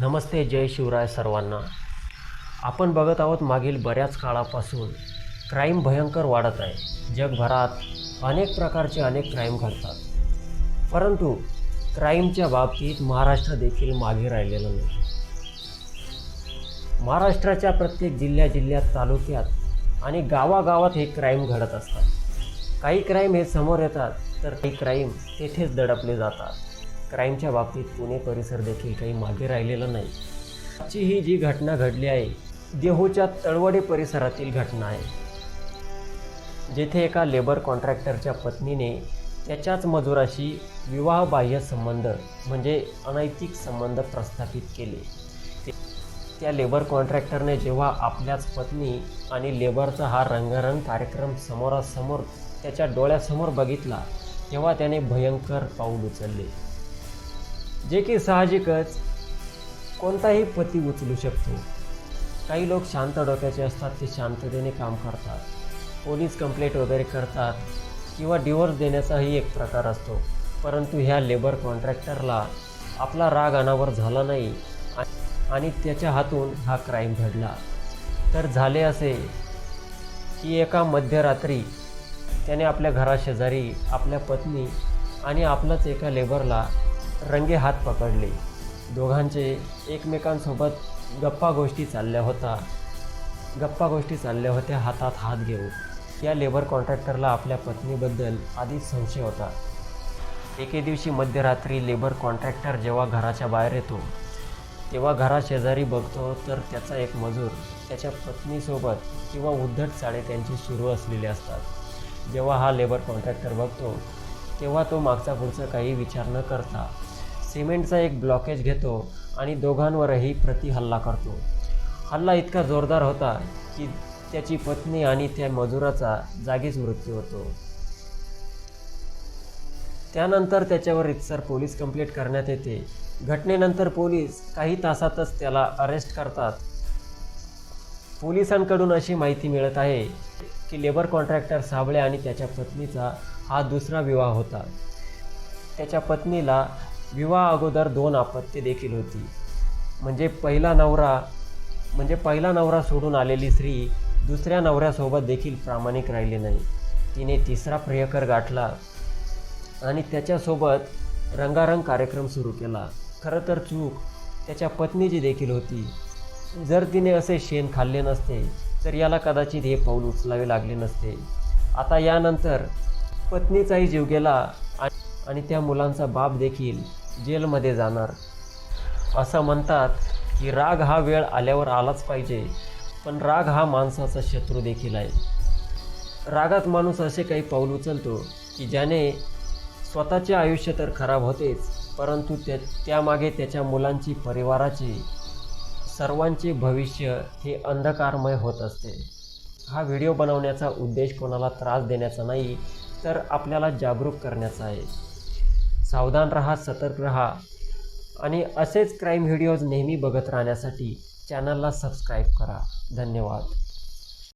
नमस्ते जय शिवराय सर्वांना. आपण बघत आहोत मागील बऱ्याच काळापासून क्राईम भयंकर वाढत आहे. जगभरात अनेक प्रकारचे अनेक क्राईम घडतात. परंतु क्राईमच्या बाबतीत महाराष्ट्र देखील मागे राहिलेलं नाही. महाराष्ट्राच्या प्रत्येक जिल्ह्या जिल्ह्यात तालुक्यात आणि गावागावात हे क्राईम घडत असतात. काही क्राईम हे समोर येतात तर काही क्राईम तेथेच दडपले जातात. क्राईमच्या बाबतीत पुणे परिसर देखील काही मागे राहिलेलं नाही. आजची ही जी घटना घडली आहे देहूच्या तळवडे परिसरातील घटना आहे. जेथे एका लेबर कॉन्ट्रॅक्टरच्या पत्नीने त्याच्याच मजुराशी विवाहबाह्य संबंध म्हणजे अनैतिक संबंध प्रस्थापित केले. ते- त्या लेबर कॉन्ट्रॅक्टरने जेव्हा आपल्याच पत्नी आणि लेबरचा हा रंगारंग कार्यक्रम समोरासमोर त्याच्या डोळ्यासमोर बघितला तेव्हा त्याने भयंकर पाऊल उचलले. जे की साहजिकच कोणताही पती उचलू शकतो. काही लोक शांत डोक्याचे असतात ते शांततेने काम करतात. पोलीस कंप्लेंट वगैरे करतात किंवा डिवोर्स देण्याचाही एक प्रकार असतो. परंतु ह्या लेबर कॉन्ट्रॅक्टरला आपला राग अनावर झाला नाही आणि त्याच्या हातून हा क्राईम घडला. तर झाले असे की एका मध्यरात्री त्याने आपल्या घराशेजारी आपल्या पत्नी आणि आपलाच एका लेबरला रंगे हात पकडले. दोघांचे एकमेकांसोबत गप्पा गोष्टी चालल्या होता. गप्पा गोष्टी चालल्या होत्या हातात हात घेऊन. या लेबर कॉन्ट्रॅक्टरला आपल्या पत्नीबद्दल आधीच संशय होता. एके दिवशी मध्यरात्री लेबर कॉन्ट्रॅक्टर जेव्हा घराच्या बाहेर येतो तेव्हा घराशेजारी बघतो तर त्याचा एक मजूर त्याच्या पत्नीसोबत किंवा उद्धट चाळे त्यांचे सुरू असलेले असतात. जेव्हा हा लेबर कॉन्ट्रॅक्टर बघतो तेव्हा तो मागचा पुढचा काही विचार न करता सिमेंटचा एक ब्लॉकेज घेतो आणि दोघांवरही प्रति हल्ला करतो. हल्ला इतका जोरदार होता की त्याची पत्नी आणि त्या मजुराचा जागीच मृत्यू होतो. त्यानंतर त्याच्यावर रितसर पोलीस कंप्लेंट करण्यात येते. घटनेनंतर पोलीस काही तासातच त्याला अरेस्ट करतात. पोलिसांकडून अशी माहिती मिळत आहे की लेबर कॉन्ट्रॅक्टर साबळे आणि त्याच्या पत्नीचा हा दुसरा विवाह होता. त्याच्या पत्नीला विवाह अगोदर दोन आपत्ती देखील होती. म्हणजे पहिला नवरा म्हणजे पहिला नवरा सोडून आलेली स्त्री दुसऱ्या नवऱ्यासोबत देखील प्रामाणिक राहिली नाही. तिने तिसरा प्रियकर गाठला आणि त्याच्यासोबत रंगारंग कार्यक्रम सुरू केला. खरं तर चूक त्याच्या पत्नीची देखील होती. जर तिने असे शेण खाल्ले नसते तर याला कदाचित हे पाऊल उचलावे लागले नसते. आता यानंतर पत्नीचाही जीव गेला आणि- आणि त्या मुलांचा बाप देखील जेलमध्ये जाणार. असं म्हणतात की राग हा वेळ आल्यावर आलाच पाहिजे पण राग हा माणसाचा शत्रू देखील आहे. रागात माणूस असे काही पाऊल उचलतो की ज्याने स्वतःचे आयुष्य तर खराब होतेच परंतु त्या त्यामागे त्याच्या मुलांची परिवाराची सर्वांचे भविष्य हे अंधकारमय होत असते. हा व्हिडिओ बनवण्याचा उद्देश कोणाला त्रास देण्याचा नाही तर आपल्याला जागरूक करण्याचा आहे. सावधान रहा सतर्क रहा. आणि असेच क्राईम व्हिडिओज नेहमी बघत राहण्यासाठी चॅनलला सबस्क्राईब करा. धन्यवाद.